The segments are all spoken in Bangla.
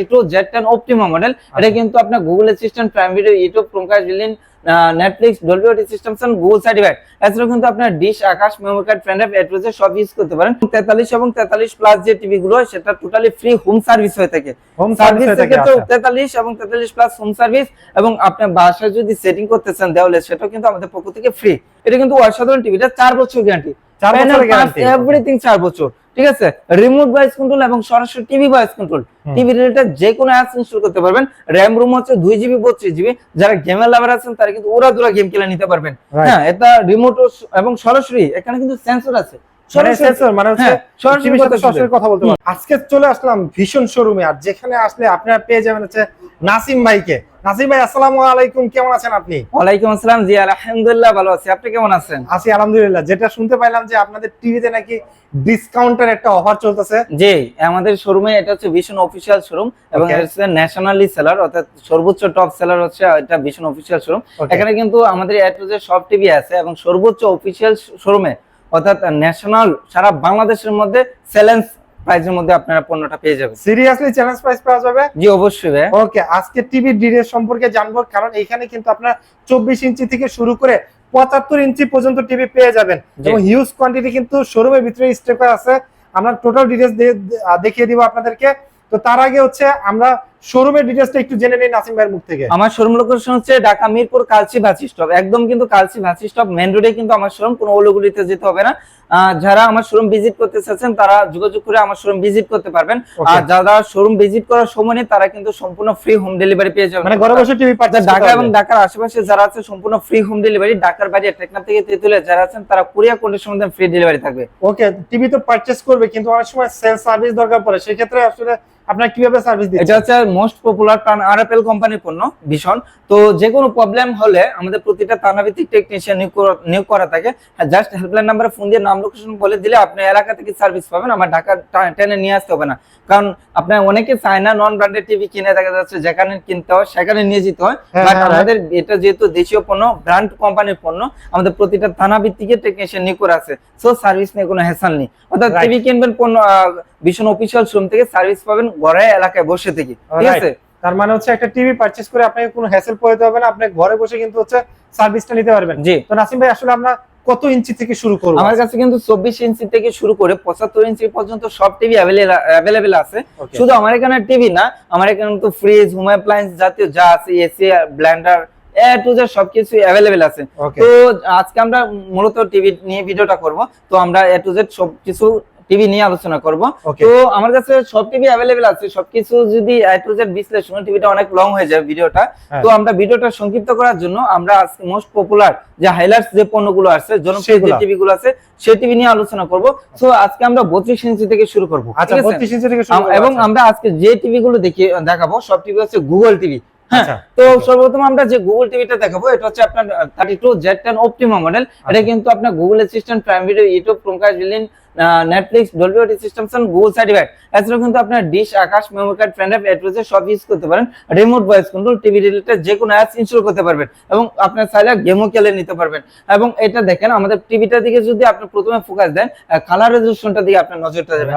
Thirty two Z ten Optima model এটা। কিন্তু আপনার Google Assistant Prime Video YouTube Chromecast Netflix Dolby audio system Google certified এছাড়াও কিন্তু আপনার dish Akash memory card friend app এড্রেসে সব ইউজ করতে পারেন। তেতাল্লিশ এবং তেতাল্লিশ প্লাস যে টিভি গুলো সেটা টোটালি ফ্রি হোম সার্ভিস হয়ে থাকে। হোম সার্ভিস থেকে তো তেতাল্লিশ এবং তেতাল্লিশ প্লাস হোম সার্ভিস এবং আপনার বাসায় যদি সেটিং করতে চান দেওয়ালে সেটাও কিন্তু আমাদের পক্ষ থেকে ফ্রি এটা কিন্তু অসাধারণ টিভিটা চার বছর গ্যারান্টি চার বছরের গ্যারান্টি এভরিথিং চার বছর। ঠিক আছে? রিমোট ভয়েস কন্ট্রোল এবং সরাসরি TV voice control TV related যে কোনো অ্যাপস ইনস্টল করতে পারবেন। র্যাম রুম হচ্ছে দুই জিবি বত্রিশ জিবি যারা গেমের লাভার আছেন তারা কিন্তু ওরা দুরা গেম খেলে নিতে পারবেন। হ্যাঁ এটা রিমোট এবং সরাসরি এখানে কিন্তু সেন্সর আছে। মানে মানে হ্যাঁ, আজকে চলে আসলাম ভীষণ শোরুমে আর যেখানে আসলে আপনারা পেয়ে যাবেন হচ্ছে নাসিম ভাইকে। নাসিম ভাই আসসালামু আলাইকুম কেমন আছেন আপনি? ওয়ালাইকুম আসসালাম জি আলহামদুলিল্লাহ ভালো আছি। আপনি কেমন আছেন? আছি আলহামদুলিল্লাহ। যেটা শুনতে পাইলাম যে আপনাদের টিভিতে নাকি ডিসকাউন্টের একটা অফার চলতেছে। জি আমাদের শোরুমে এটা হচ্ছে ভীষণ অফিসিয়াল শোরুম এবং এটা ন্যাশনালি সেলার অর্থাৎ সর্বোচ্চ টপ সেলার হচ্ছে এটা ভীষণ অফিসিয়াল শোরুম এখানে কিন্তু আমাদের এয়ারটেল সব টিভি আছে এবং সর্বোচ্চ অফিসিয়াল শোরুমে অর্থাৎ ন্যাশনাল সারা বাংলাদেশের মধ্যে চ্যালেঞ্জ প্রাইজের মধ্যে আপনারা পণ্যটা পেয়ে যাবেন। সিরিয়াসলি চ্যালেঞ্জ প্রাইস পাওয়া যাবে? জি অবশ্যই ভাই। ওকে আজকে টিভি ডিটেলস সম্পর্কে জানব কারণ এখানে কিন্তু আপনার চব্বিশ ইঞ্চি থেকে শুরু করে পঁচাত্তর ইঞ্চি পর্যন্ত টিভি পেয়ে যাবেন। এবং হিউজ কোয়ান্টিটি কিন্তু শোরুমের ভিতরে স্টেকার আছে। আমরা টোটাল ডিটেলস দেখিয়ে দিব আপনাদেরকে। তো তার আগে হচ্ছে আমরা শোরুমের ডিটেলসটা একটু জেনে নিই নাসিম ভাইয়ের মুখ থেকে। আমার শোরুম লোকেশন হচ্ছে ঢাকা মিরপুর কালচি ভাসি স্টপ একদম কিন্তু কালচি ভাসি স্টপ মেন রোডে কিন্তু আমার শোরুম কোনো ওলগুলিতে যেতে হবে না। যারা আমার শোরুম ভিজিট করতে চাচ্ছেন তারা যোগাযোগ করে আমার শোরুম ভিজিট করতে পারবেন। আর যারা শোরুম ভিজিট করার সময় নেই তারা কিন্তু সম্পূর্ণ ফ্রি হোম ডেলিভারি পেয়ে যাবেন। মানে ঘরে বসে টিভি পারচেজ ঢাকা এবং ঢাকার আশেপাশে যারা আছে সম্পূর্ণ ফ্রি হোম ডেলিভারি ঢাকার বাইরে টেকনা থেকে তেতুলে যারা আছেন তারা কুরিয়ার কন্ডিশন মধ্যে ফ্রি ডেলিভারি থাকবে। ওকে টিভি তো পারচেজ করবে কিন্তু অনেক সময় সেল সার্ভিস দরকার পড়ে। সেক্ষেত্রে আসলে আপনারা কীভাবে সার্ভিস এটা হচ্ছে মোস্ট পপুলার টান আরএপএল কোম্পানির পণ্য ভীষণ। তো যে কোনো প্রবলেম হলে আমাদের প্রতিটা থানাভিত্তিক টেকনিশিয়ান নিয়োগ করা থাকে। জাস্ট হেল্পলাইন নাম্বারে ফোন দিয়ে নাম লোকেশন বলে দিলে আপনি এলাকা থেকে সার্ভিস পাবেন। আমার ঢাকা টেনে নিয়ে আসতে হবে না। কারণ আপনার অনেকে চায় না নন ব্র্যান্ডেড টিভি কিনে দেখা যাচ্ছে যেখানে কিনতে হয় সেখানে নিয়ে যেতে হয়। হ্যাঁ, বাট হ্যাঁ, আমাদের এটা যেহেতু দেশীয় পণ্য ব্র্যান্ড কোম্পানির পণ্য আমাদের প্রতিটা থানা ভিত্তিকে টেকনিশিয়ান নিয়োগ করা আছে। সো সার্ভিস নিয়ে কোনো হেসান নেই। অর্থাৎ টিভি কিনবেন পণ্য ভীষণ অফিসিয়াল শোরুম থেকে সার্ভিস পাবেন ঘরে এলাকায় বসে থেকে ঠিক আছে? তার মানে হচ্ছে একটা টিভি পারচেজ করে আপনাকে কোনো হ্যাসেল পড়তে হবে না আপনি ঘরে বসে কিন্তু হচ্ছে সার্ভিসটা নিতে পারবেন। জি। তো নাসিম ভাই আসলে আমরা কত ইঞ্চি থেকে শুরু করব? আমার কাছে কিন্তু চব্বিশ ইঞ্চি থেকে শুরু করে পঁচাত্তর ইঞ্চি পর্যন্ত সব টিভি অ্যাভেলেবেল আছে। শুধু আমার এখানে টিভি না আমার এখানে তো ফ্রিজ হোম অ্যাপ্লায়েন্স জাতীয় যা আছে AC blender A to Z সবকিছু অ্যাভেলেবেল আছে। তো আজকে আমরা মূলত টিভি নিয়ে ভিডিওটা করব। তো আমরা এ টু জেড সবকিছু টিভি নিয়ে আলোচনা করব তো আমার কাছে সব টিভি অ্যাভেলেবেল আছে সবকিছু যদি জেড বিশ্লেষণ টিভিটা অনেক লং হয়ে যায় ভিডিওটা হ্যাঁ। তো আমরা ভিডিওটা সংক্ষিপ্ত করার জন্য আমরা আজকে মোস্ট পপুলার যে হাইলাইটস যে পণ্যগুলো আছে জনপ্রিয় যে সেগুলা। টিভি গুলো আছে সেই টিভি নিয়ে আলোচনা করব তো আজকে আমরা বত্রিশ ইঞ্চি থেকে শুরু করব আচ্ছা 32 ইঞ্চি থেকে শুরু এবং আচ্ছা। আমরা আজকে যে টিভি গুলো দেখি দেখাবো সব টিভি হচ্ছে গুগল টিভি হ্যাঁ আচ্ছা, তো সর্বপ্রথম আমরা যে গুগল টিভিটা দেখাবো এটা হচ্ছে আপনার thirty two Z ten Optima model এটা। কিন্তু আপনার Google Assistant Prime Video YouTube Chromecast Netflix Dolby audio system Google certified এছাড়াও কিন্তু আপনার dish Akash memory card friend app এড্রেসে সব ইউজ করতে পারেন। Remote voice control TV related যে কোনো অ্যাপস ইনস্টল করতে পারবেন এবং আপনার চাইলে গেমও খেলে নিতে পারবেন। এবং এটা দেখেন আমাদের টিভিটার দিকে যদি আপনি প্রথমে ফোকাস দেন কালার রেজলিউশনটা দিকে আপনার নজরটা যাবে.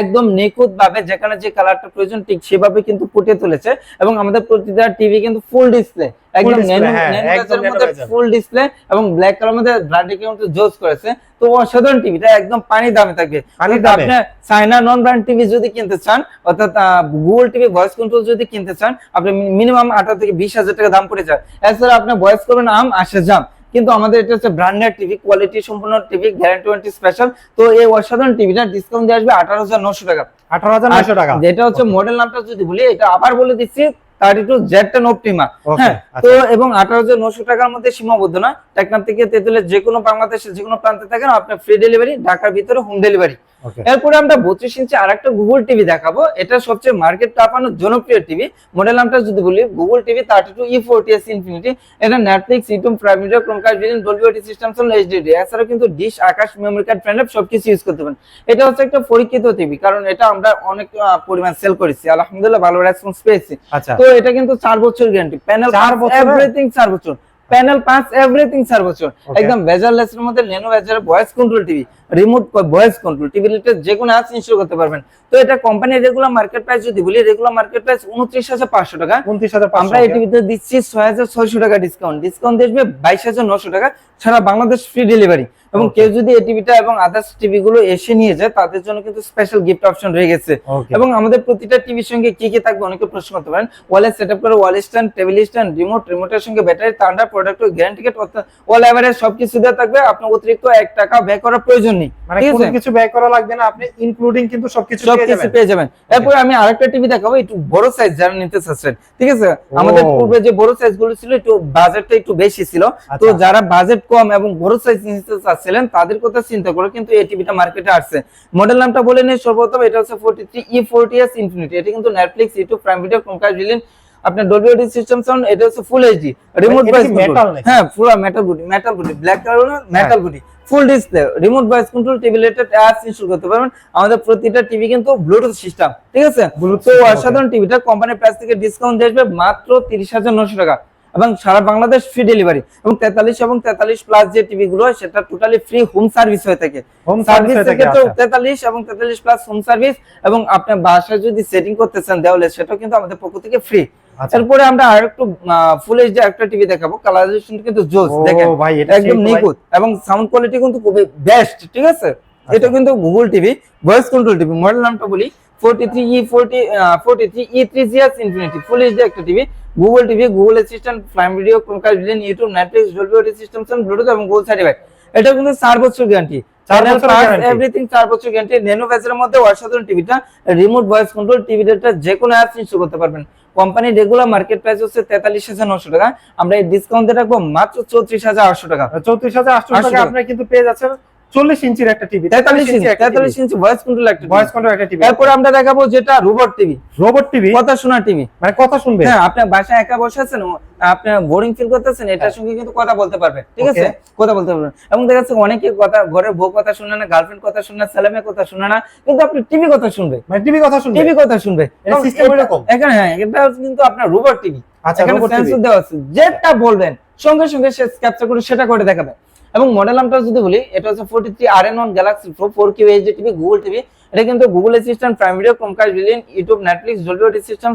একদম নিখুঁত ভাবে যেখানে যে কালারটা প্রয়োজন ঠিক সেভাবে কিন্তু ফুটিয়ে তুলেছে এবং আমাদের প্রতিটা টিভি কিন্তু ফুল ডিসপ্লে একদম হ্যাঁ, ন্যানো একদম কাজের nano মধ্যে bezel। ফুল ডিসপ্লে এবং ব্ল্যাক কালার মধ্যে ব্র্যান্ডে কিন্তু জোস করেছে। তো অসাধারণ টিভিটা একদম পানি দামে থাকবে পানির অর্থাৎ দামে? আপনি চায়না নন ব্র্যান্ড টিভি যদি কিনতে চান অর্থাৎ গুগল টিভি ভয়েস কন্ট্রোল যদি কিনতে চান আপনি মিনিমাম আঠারো থেকে বিশ হাজার টাকা দাম পড়ে যায়। এছাড়া আপনি ভয়েস করবেন আম আসে যাম কিন্তু আমাদের এটা হচ্ছে ব্র্যান্ডেড টিভি কোয়ালিটি সম্পূর্ণ টিভি গ্যারান্টি ওয়ারেন্টি স্পেশাল তো এই অসাধারণ টিভিটা ডিসকাউন্ট দিয়ে আসবে আঠারো হাজার নশো টাকা। 18900 টাকা। যেটা হচ্ছে মডেল নামটা যদি বলি এটা আবার বলে দিচ্ছি thirty two Z ten Optima হ্যাঁ আচ্ছা। তো এবং আঠারো হাজার নশো টাকার মধ্যে সীমাবদ্ধ না টেকনাফ থেকে তেতুলের যে কোনো বাংলাদেশের যে কোনো প্রান্তে থাকেন আপনার ফ্রি ডেলিভারি ঢাকার ভিতরে হোম ডেলিভারি এরপরে আমরা বত্রিশ ইঞ্চি আর একটা গুগল টিভি দেখাবো। এটা সবচেয়ে মার্কেট কাঁপানো জনপ্রিয় টিভি। মডেল নামটা যদি বলি Google TV thirty two E forty S infinity এটা Netflix YouTube Prime Video Chromecast video Dolby audio system HDD এছাড়াও কিন্তু dish Akash memory card friend সবকিছু ইউজ করতে পারেন। এটা হচ্ছে একটা পরীক্ষিত টিভি কারণ এটা আমরা অনেক পরিমাণ সেল করেছি। আলহামদুলিল্লাহ ভালো রেসপন্স পেয়েছি। আচ্ছা। তো এটা কিন্তু চার বছর গ্যারান্টি প্যানেল চার বছর এভরিথিং চার বছর। প্যানেল পাঁচ এভরিথিং চার বছর. একদম বেজারলেস এর মধ্যে nano bezel voice control TV remote voice control TV যে কোনো অ্যাপস ইনস্টল করতে পারবেন। তো এটা কোম্পানির রেগুলার মার্কেট প্রাইস যদি বলি রেগুলার মার্কেট প্রাইস উনত্রিশ হাজার পাঁচশো টাকা। উনত্রিশ হাজার আমরা এই টিভিতে দিচ্ছি ছয় হাজার ছয়শো টাকা ডিসকাউন্ট ডিসকাউন্ট আসবে বাইশ হাজার নশো টাকা সারা বাংলাদেশ ফ্রি ডেলিভারি এবং কেউ যদি এই টিভিটা এবং আদার্স টিভি গুলো এসে নিয়ে যায় তাদের জন্য কিন্তু স্পেশাল গিফট অপশন রয়ে গেছে। এবং আমাদের প্রতিটা টিভির সঙ্গে কি কি থাকবে অনেকে প্রশ্ন করতে পারেন। ওয়ালে সেট আপ করে wall stand table stand remote রিমোটের সঙ্গে battery তান্ডার product guarantee card wall average সবকিছু দেওয়া থাকবে। আপনার অতিরিক্ত এক টাকা ব্যয় করার প্রয়োজন নেই মানে কোনো কিছু ব্যয় করা লাগবে না আপনি ইনক্লুডিং কিন্তু সবকিছু সবকিছু পেয়ে যাবেন। এরপরে আমি আরেকটা টিভি দেখাবো একটু বড় সাইজ যারা নিতে চাচ্ছেন। ঠিক আছে? আমাদের পূর্বে যে বড় সাইজগুলো ছিল একটু বাজেটটা একটু বেশি ছিল। তো আচ্ছা। যারা বাজেট কম এবং বড় সাইজ নিতে চাচ্ছিলেন তাদের কথা চিন্তা করে কিন্তু এই টিভিটা মার্কেটে আসছে। মডেল নামটা বলে নেই সর্বপ্রথম এটা হচ্ছে forty three E forty S infinity এটা কিন্তু Netflix YouTube Prime Video Chromecast built in আপনার সিস্টেম সাউন্ড এটা হচ্ছে ফুল এইচডি রিমোট নাকি? হ্যাঁ পুরো metal body metal body black colour না metal body full display remote voice control TV related apps install করতে পারবেন। আমাদের প্রতিটা টিভি কিন্তু ব্লুটুথ সিস্টেম ঠিক আছে? তো অসাধারণ টিভিটা কোম্পানির প্রাইস থেকে ডিসকাউন্ট আসবে মাত্র তিরিশ হাজার নশো টাকা। এবং সারা বাংলাদেশ ফ্রি ডেলিভারি এবং তেতাল্লিশ এবং তেতাল্লিশ প্লাস যে টিভি গুলো সেটা টোটালি ফ্রি হোম সার্ভিস হয়ে থাকে। হোম সার্ভিস সার্ভিস থেকে তো তেতাল্লিশ এবং তেতাল্লিশ প্লাস হোম সার্ভিস এবং আপনার বাসায় যদি সেটিং করতে চান দেওয়ালে সেটাও কিন্তু আমাদের পক্ষ থেকে ফ্রি আচ্ছা। এরপরে আমরা আর একটু ফুল এইচডি একটা টিভি দেখাবো। কালারাইজেশন কিন্তু জোস ও দেখেন। ভাই এটা একদম নিখুঁত। এবং সাউন্ড কোয়ালিটি কিন্তু খুবই বেস্ট ঠিক আছে? আচ্ছা। এটা কিন্তু Google TV voice control TV model নামটা বলি। Forty three E forty forty three E three GS infinity full HD একটা TV Google TV Google Assistant Prime Video Chromecast built in YouTube Netflix Dolby audio system Bluetooth এবং গুগল সার্টিফাইড এটা কিন্তু চার বছর গ্যারান্টি। এভরিথিং চার বছর গ্যারান্টি নেনো ভেসের মধ্যে অসাধারণ টিভিটা রিমোট ভয়েস কন্ট্রোল টিভি ডেটা যে কোনো অ্যাপস ইনস্টল করতে পারবেন। কোম্পানি রেগুলার মার্কেট প্রাইস হচ্ছে তেতাল্লিশ হাজার নশো টাকা। আমরা এই ডিসকাউন্টে রাখব মাত্র চৌত্রিশ হাজার আটশো টাকা। চৌত্রিশ হাজার আটশো আটশো টাকা। আপনার কিন্তু পেয়ে যাচ্ছেন চল্লিশ ইঞ্চির একটা টিভি তেতাল্লিশ ইঞ্চি তেতাল্লিশ ইঞ্চি ভয়েস কন্ট্রোল একটা ভয়েস কন্ট্রোল একটা টিভি এরপরে আমরা দেখাবো যেটা রোবট টিভি রোবট টিভি কথা শোনা টিভি মানে কথা শুনবে? হ্যাঁ আপনার বাসায় একা বসে আছেন আপনার বোরিং ফিল করতেছেন এটার সঙ্গে কিন্তু কথা বলতে ঠিক আছে? কথা বলতে পারবেন এবং দেখা যাচ্ছে অনেকে কথা ঘরের বউ কথা শুনে না গার্লফ্রেন্ড কথা শুনে না ছেলে মেয়ে কথা শুনে না কিন্তু আপনি টিভি কথা শুনবে। মানে টিভি কথা শুনবে? টিভি কথা শুনবে। এটা- এরকম? এখানে হ্যাঁ এটা কিন্তু আপনার রোবট টিভি আচ্ছা রোবট টিভি যেটা বলবেন সঙ্গে সঙ্গে সে ক্যাপচার করে সেটা করে দেখাবে। এবং মডেল নামটা যদি বলি এটা হচ্ছে forty three R N one galaxy pro four Q HD TV Google TV এটা কিন্তু Google Assistant Prime Video Chromecast built in YouTube Netflix Dolby audio system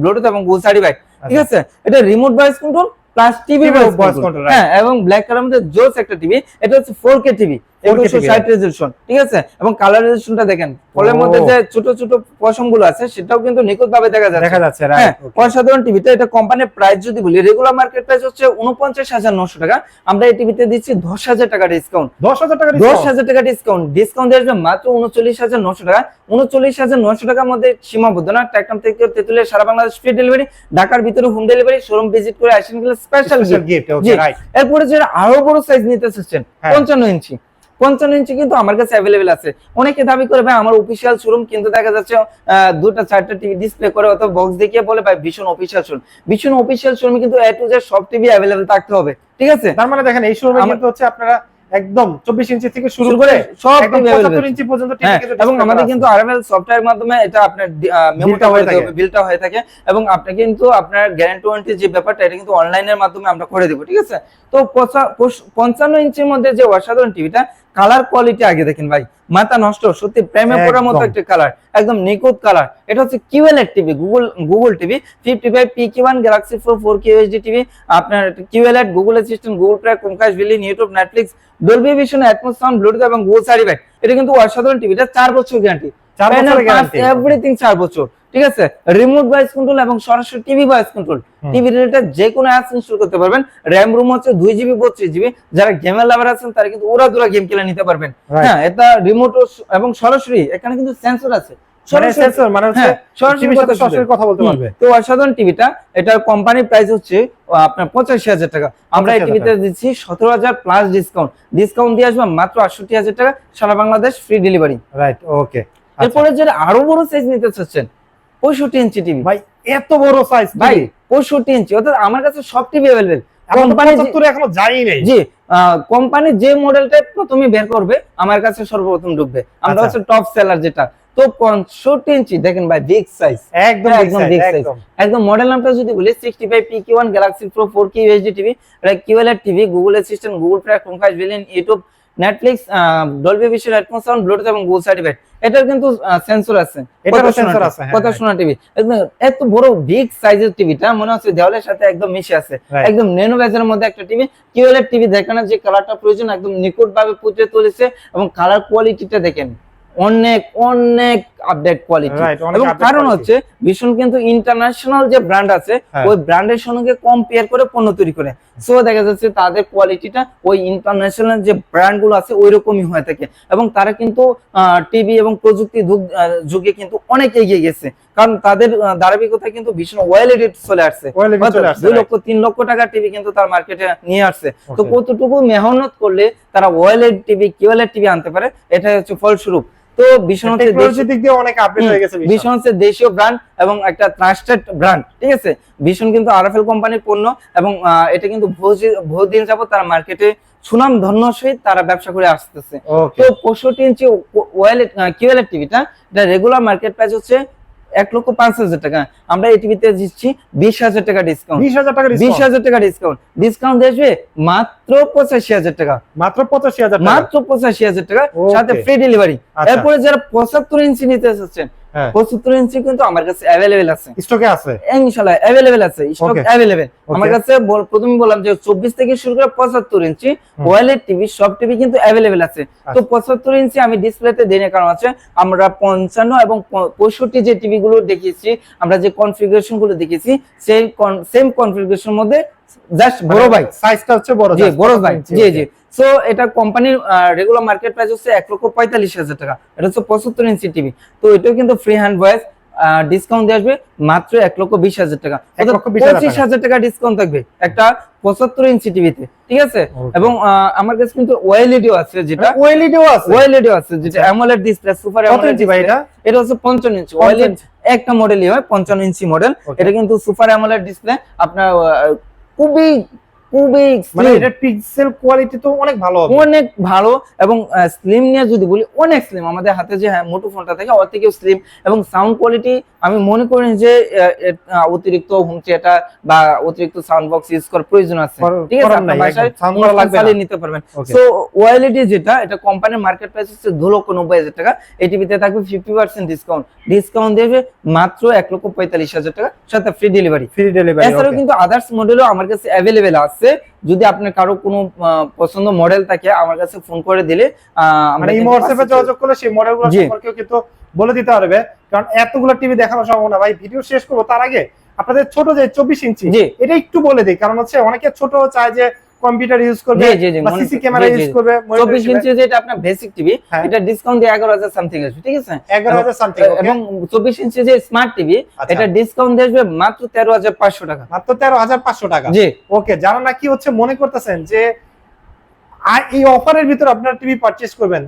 Bluetooth এবং গুগল সার্টিফাইড ঠিক আছে? এটা remote voice control plus TV voice control হ্যাঁ এবং ব্ল্যাক কালার মধ্যে জোস একটা টিভি এটা হচ্ছে ফোর কে টিভি 4K একশো TV, ষাট রেজলিউশন ঠিক আছে? এবং কালার রেজলিউশনটা দেখেন ফলের। মধ্যে যে ছোট ছোট পশমগুলো আছে সেটাও কিন্তু নিখুঁত ভাবে দেখা যাচ্ছে। দেখা যাচ্ছে হ্যাঁ অসাধারণ টিভিতে এটা কোম্পানির প্রাইস যদি বলি রেগুলার মার্কেট প্রাইস হচ্ছে উনপঞ্চাশ হাজার নশো টাকা। আমরা এই টিভিতে দিচ্ছি দশ হাজার টাকা ডিসকাউন্ট দশ হাজার টাকা দশ হাজার টাকা ডিসকাউন্ট ডিসকাউন্ট আসবে মাত্র উনচল্লিশ হাজার নশো টাকা। উনচল্লিশ হাজার নশো টাকার মধ্যে সীমাবদ্ধ না। থেকে তেতুলিয়া সারা বাংলাদেশ ফ্রি ডেলিভারি ঢাকার ভিতরে হোম ডেলিভারি শোরুম ভিজিট করে আসেন গেলে স্পেশাল okay, এরপরে যারা আরও বড় সাইজ নিতে চাচ্ছেন হ্যাঁ। পঞ্চান্ন ইঞ্চি পঞ্চান্ন ইঞ্চি কিন্তু আমার কাছে অ্যাভেলেবেল আছে। অনেকে দাবি করে ভাই আমার অফিসিয়াল শোরুম কিন্তু দেখা যাচ্ছে দুটা চারটা টিভি ডিসপ্লে করে অথবা বক্স দেখিয়ে বলে ভাই ভীষণ অফিসিয়াল শোরুম ভীষণ অফিসিয়াল শোরুমে কিন্তু এ টু জেড সব টিভি অ্যাভেলেবেল থাকতে হবে। ঠিক আছে? তার মানে দেখেন এই শোরুমে কিন্তু হচ্ছে আপনারা একদম চব্বিশ ইঞ্চি থেকে শুরু করে সব ইঞ্চি পর্যন্ত হ্যাঁ এবং আমাদের কিন্তু। আরএমএল সফটওয়্যার মাধ্যমে এটা আপনার মেমোটা হয়ে থাকে থাকে। বিলটা হয়ে থাকে। এবং আপনি কিন্তু আপনার গ্যারান্টি ওয়ারেন্টি যে ব্যাপারটা এটা কিন্তু অনলাইনের মাধ্যমে আমরা করে দেবো। ঠিক আছে? তো পঞ্চান্ন ইঞ্চির মধ্যে যে অসাধারণ টিভিটা কালার কোয়ালিটি আগে দেখেন ভাই। মাথা নষ্ট সত্যি প্রেমে পড়ার মতো। একটা কালার একদম নিখুঁত কালার এটা হচ্ছে QLED TV Google Google TV fifty five P K one galaxy four four Q HD TV আপনার QLED Google Assistant Google Prime Chromecast built in YouTube Netflix Dolby Vision Atmos sound Bluetooth এবং গুগল সার্টিফাইড এটা কিন্তু অসাধারণ টিভি এটা চার বছর গ্যারান্টি চার বছরের গ্যারান্টি এভরিথিং চার বছর। ঠিক আছে? রিমোট ভয়েস কন্ট্রোল এবং সরাসরি TV voice control TV related যে কোনো অ্যাপস ইনস্টল করতে পারবেন। র্যাম রুম হচ্ছে দুই জিবি বত্রিশ জিবি যারা গেমের লাভার আছেন তারা কিন্তু ওরা দুরা গেম খেলে নিতে পারবেন। হ্যাঁ এটা রিমোট এবং সরাসরি এখানে কিন্তু সেন্সর আছে। সরাসরি হচ্ছে সরাসরি সাথে কথা সরাসরি কথা বলতে পারবে। তো অসাধারণ টিভিটা এটার কোম্পানির প্রাইস হচ্ছে আপনার পঁচাশি হাজার টাকা। আমরা এই 85,000 টিভিতে দিচ্ছি সতেরো হাজার প্লাস ডিসকাউন্ট ডিসকাউন্ট দিয়ে আসবে মাত্র আটষট্টি হাজার টাকা। সারা Bangladesh free delivery right okay এরপরে যারা আরও বড় সাইজ নিতে চাচ্ছেন পঁয়ষট্টি ইঞ্চি টিভি। ভাই এত বড় সাইজ ভাই পঁয়ষট্টি ইঞ্চি অর্থাৎ আমার কাছে সব টিভি অ্যাভেলেবেল কোম্পানি এখনও যাই নেই। জি কোম্পানি যে মডেলটা প্রথমে বের করবে আমার কাছে সর্বপ্রথম ঢুকবে। আমরা। হচ্ছে টপ সেলার যেটা তো পঁয়ষট্টি ইঞ্চি দেখেন ভাই বিগ সাইজ একদম একদম big size। একদম। মডেল নামটা যদি বলি sixty five P K one galaxy pro four TV এটা QLED TV Google Assistant Google Prime Chromecast built in YouTube Netflix Dolby Vision headphone sound Bluetooth এবং গুগল সার্টিফাইড এটার কিন্তু সেন্সর আছে। এটারও সেন্সর আছে, কথা। শোনা টিভি একদম এত বড় বিগ সাইজের টিভিটা মনে হচ্ছে দেওয়ালের সাথে একদম মিশে আছে। একদম ন্যানো ব্যাজের মধ্যে একটা টিভি কিউএলএড টিভি দেখানোর যে কালারটা প্রয়োজন একদম নিকুট ভাবে ফুটিয়ে তুলেছে এবং কালার কোয়ালিটিটা দেখেন। অনেক অনেক আপডেট কোয়ালিটি এবং কারণ হচ্ছে ভীষণ কিন্তু ইন্টারন্যাশনাল যে ব্র্যান্ড আছে হ্যাঁ। ওই ব্র্যান্ডের সঙ্গে কম্পেয়ার করে পণ্য তৈরি করে। সো দেখা যাচ্ছে তাদের কোয়ালিটিটা ওই ইন্টারন্যাশনাল যে ব্র্যান্ডগুলো আছে ওই রকমই হয়ে থাকে। এবং তারা কিন্তু টিভি এবং প্রযুক্তি যুগে কিন্তু অনেক এগিয়ে গেছে। কারণ তাদের ধারাবাহিকতা কিন্তু ভীষণ ওয়েল এডিট চলে আসছে। দুই লক্ষ তিন লক্ষ টাকার টিভি কিন্তু তার মার্কেটে নিয়ে আসছে। তো কতটুকু মেহনত করলে তারা ওয়েলেড টিভি কিওয়েলেড টিভি আনতে পারে এটা হচ্ছে ফলস্বরূপ। তো ভীষণ হচ্ছে টেকনোলজি দেশি- দিক দিয়ে অনেক আপডেট হয়ে গেছে ভীষণ। ভীষণ হচ্ছে দেশীয় ব্র্যান্ড এবং একটা ট্রাস্টেড ব্র্যান্ড ঠিক আছে? ভীষণ কিন্তু আরএফএল কোম্পানির পণ্য এবং এটা কিন্তু বহু- বহুদিন যাবত তারা মার্কেটে সুনাম ধন্য সহিত তারা ব্যবসা করে আসতেছে। তো পঁয়ষট্টি ইঞ্চি ওয়েলেট কিউএলএড টিভিটা এটা রেগুলার মার্কেট প্রাইস হচ্ছে এক লক্ষ পাঁচ হাজার টাকা। আমরা এই টিভিতে দিচ্ছি বিশ হাজার টাকা ডিসকাউন্ট বিশ হাজার টাকা বিশ হাজার টাকা ডিসকাউন্ট ডিসকাউন্ট আসবে মাত্র পঁচাশি হাজার টাকা। মাত্র পঁচাশি হাজার মাত্র পঁচাশি হাজার টাকা। সাথে ফ্রি ডেলিভারি আচ্ছা। এরপরে যারা পঁচাত্তর ইঞ্চি নিতে এসেছেন হ্যাঁ পঁচাত্তর ইঞ্চি কিন্তু আমার কাছে অ্যাভেলেবেল আছে। স্টকে আছে? ইনশাল্লাহ অ্যাভেলেবেল আছে স্টক. অ্যাভেলেবেল আমার কাছে প্রথমে বললাম যে চব্বিশ থেকে শুরু করে পঁচাত্তর ইঞ্চি ওয়ালেট টিভি সব টিভি কিন্তু অ্যাভেলেবেল আছে। তো আচ্ছা। পঁচাত্তর ইঞ্চি আমি ডিসপ্লেতে দিই না কারণ আছে আমরা পঞ্চান্ন এবং পঁয়ষট্টি যে টিভি গুলো দেখিয়েছি আমরা যে কনফিগারেশনগুলো দেখেছি সেই সেম কনফিগারেশন মধ্যে জাস্ট বড় ভাই সাইজটা হচ্ছে বড় জি বড় ভাই জি। জি। সো এটা কোম্পানির রেগুলার মার্কেট প্রাইস হচ্ছে এক লক্ষ পঁয়তাল্লিশ হাজার টাকা। এটা হচ্ছে পঁচাত্তর ইঞ্চি টিভি তো এটাও কিন্তু ফ্রি হ্যান্ড ভয়েস ডিসকাউন্ট দিয়ে আসবে মাত্র এক লক্ষ বিশ হাজার টাকা। পঁচিশ টাকা। হাজার টাকা ডিসকাউন্ট থাকবে একটা পঁচাত্তর ইঞ্চি টিভিতে ঠিক আছে? এবং আমার কাছে কিন্তু ওয়েলইডিও আছে যেটা ওএলইডিও আছে। ওয়েলইডিও আছে যেটা অ্যামোলেড ডিসপ্লে সুপার কত ইঞ্চি ভাই এটা? এটা হচ্ছে পঞ্চান্ন ইঞ্চি। 55 একটা মডেলই হয় পঞ্চান্ন ইঞ্চি মডেল এটা কিন্তু সুপার অ্যামোলেড ডিসপ্লে আপনার খুবই খুবই মানে এটা পিক্সেল কোয়ালিটি তো অনেক ভালো অনেক ভালো এবং স্লিম নিয়ে যদি বলি অনেক স্লিম আমাদের হাতে যে হ্যাঁ মোটো ফোনটা থাকে ওর থেকেও স্লিম এবং সাউন্ড কোয়ালিটি আমি মনে করি যে অতিরিক্ত হোম থিয়েটার বা অতিরিক্ত সাউন্ড বক্স ইউজ করার প্রয়োজন আছে। ঠিক আছে আপনার বাসায় একদম। করা লাগবে নিতে পারবেন। সো ওয়াইলিটি যেটা এটা কোম্পানির মার্কেট প্রাইস হচ্ছে দু লক্ষ নব্বই হাজার টাকা। এই টিভিতে থাকবে ফিফটি পার্সেন্ট ডিসকাউন্ট ডিসকাউন্ট দেবে মাত্র এক লক্ষ পঁয়তাল্লিশ হাজার টাকা সাথে ফ্রি ডেলিভারি ফ্রি ডেলিভারি এছাড়াও কিন্তু আদার্স মডেলও আমার কাছে অ্যাভেলেবেল আছে। যদি আপনার কারও কোনো পছন্দ মডেল থাকে আমার কাছে ফোন করে দিলে আহ, আমরা মানে এই হোয়াটসঅ্যাপে যোগাযোগ করলে সেই মডেলগুলো। সম্পর্কেও কিন্তু বলে দিতে পারবে কারণ এতগুলো টিভি দেখানো সম্ভব না ভাই ভিডিও শেষ করব তার আগে আপনাদের ছোট যে চব্বিশ ইঞ্চি। এটা একটু বলে দেই কারণ হচ্ছে অনেকে ছোট চায় যে কম্পিউটার ইউজ করবে বা সিসি ক্যামেরা ইউজ করবে চব্বিশ ইঞ্চি যেটা আপনার বেসিক টিভি হ্যাঁ। এটা ডিসকাউন্ট দিয়ে এগারো হাজার সামথিং আসবে ঠিক আছে? এগারো হাজার সামথিং এবং চব্বিশ ইঞ্চি যে স্মার্ট টিভি আচ্ছা। এটা ডিসকাউন্ট দিয়ে আসবে মাত্র তেরো হাজার পাঁচশো টাকা। মাত্র তেরো হাজার পাঁচশো টাকা। জি। ওকে যারা নাকি হচ্ছে মনে করতেছেন যে আর এই অফারের ভিতর আপনারা টিভি পারচেজ করবেন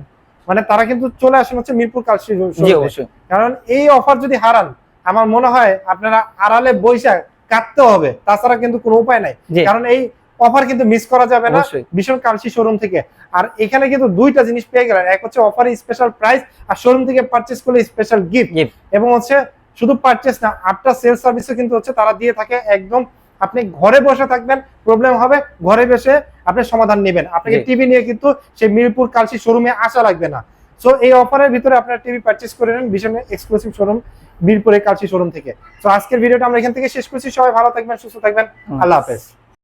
মানে তারা কিন্তু চলে আসেন হচ্ছে মিরপুর কালসি জি অবশ্যই। কারণ এই অফার যদি হারান আমার মনে হয় আপনারা আড়ালে বৈশাখ কাটতে হবে তাছাড়া কিন্তু কোনো উপায় নাই। কারণ এই অফার কিন্তু মিস করা যাবে না ভীষণ কালসি শোরুম থেকে। আর এখানে কিন্তু দুইটা জিনিস পেয়ে গেলেন। এক হচ্ছে অফার স্পেশাল প্রাইস আর শোরুম থেকে পারচেস করলে স্পেশাল গিফট এবং হচ্ছে শুধু পারচেস না আটটা সেল সার্ভিসও কিন্তু হচ্ছে তারা দিয়ে থাকে। একদম আপনি ঘরে বসে থাকবেন প্রবলেম হবে ঘরে বসে আপনি সমাধান নেবেন। আপনাকে টিভি নিয়ে কিন্তু সেই মিরপুর কালসি শোরুমে আসা লাগবে না। সো এই অফারের ভিতরে আপনারা টিভি পারচেস করে নেন ভীষণ এক্সক্লুসিভ শোরুম মিরপুরের কালসি শোরুম থেকে। তো আজকের ভিডিওটা আমরা এখান থেকে শেষ করছি। সবাই ভালো থাকবেন সুস্থ থাকবেন। আল্লাহ হাফেজ।